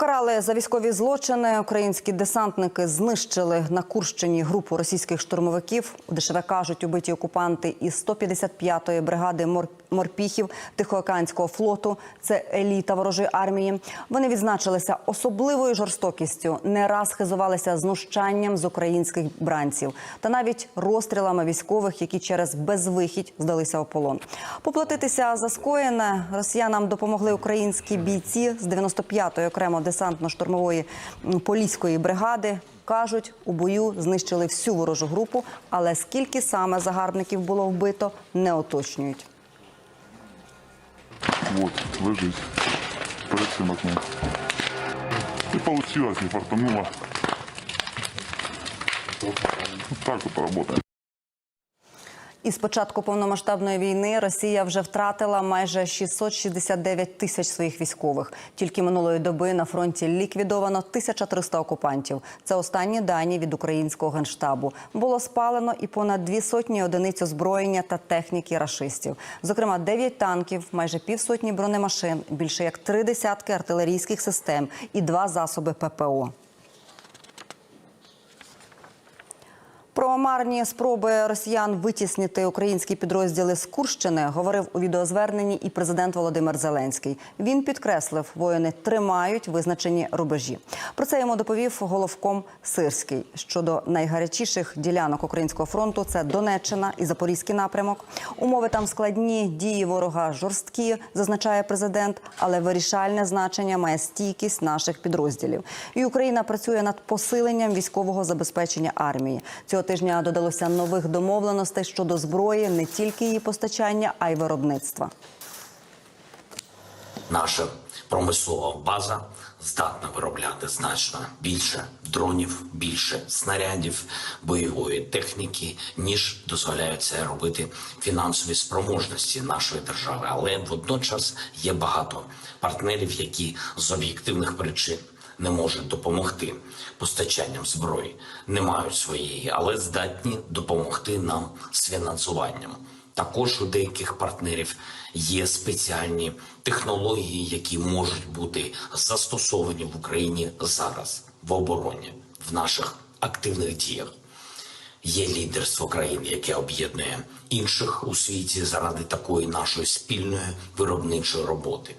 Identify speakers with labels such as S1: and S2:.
S1: Покарали за військові злочини. Українські десантники знищили на Курщині групу російських штурмовиків. Дешеве кажуть, убиті окупанти із 155-ї бригади. Морпіхів Тихоокеанського флоту. Це еліта ворожої армії. Вони відзначилися особливою жорстокістю, не раз хизувалися знущанням з українських бранців та навіть розстрілами військових, які через безвихідь здалися у полон. Поплатитися за скоєне росіянам допомогли українські бійці з 95-ї окремо десантно-штурмової поліської бригади. Кажуть, у бою знищили всю ворожу групу, але скільки саме загарбників було вбито, не уточнюють.
S2: Вот, лежить перед цим окном. И получилось, не фартануло. Вот так вот работаем.
S1: Із початку повномасштабної війни Росія вже втратила майже 669 тисяч своїх військових. Тільки минулої доби на фронті ліквідовано 1300 окупантів. Це останні дані від українського генштабу. Було спалено і понад дві сотні одиниць озброєння та техніки рашистів. Зокрема, 9 танків, майже півсотні бронемашин, більше як три десятки артилерійських систем і два засоби ППО. Про марні спроби росіян витіснити українські підрозділи з Курщини говорив у відеозверненні і президент Володимир Зеленський. Він підкреслив, воїни тримають визначені рубежі. Про це йому доповів головком Сирський. Щодо найгарячіших ділянок українського фронту це Донеччина і Запорізький напрямок. Умови там складні, дії ворога жорсткі, зазначає президент, але вирішальне значення має стійкість наших підрозділів. І Україна працює над посиленням військового забезпечення армії. Цього тижня додалося нових домовленостей щодо зброї, не тільки її постачання, а й виробництва.
S3: Наша промислова база здатна виробляти значно більше дронів, більше снарядів, бойової техніки, ніж дозволяють це робити фінансові спроможності нашої держави. Але водночас є багато партнерів, які з об'єктивних причин не можуть допомогти постачанням зброї, не мають своєї, але здатні допомогти нам з фінансуванням. Також у деяких партнерів є спеціальні технології, які можуть бути застосовані в Україні зараз в обороні, в наших активних діях. Є лідерство країн, яке об'єднує інших у світі заради такої нашої спільної виробничої роботи.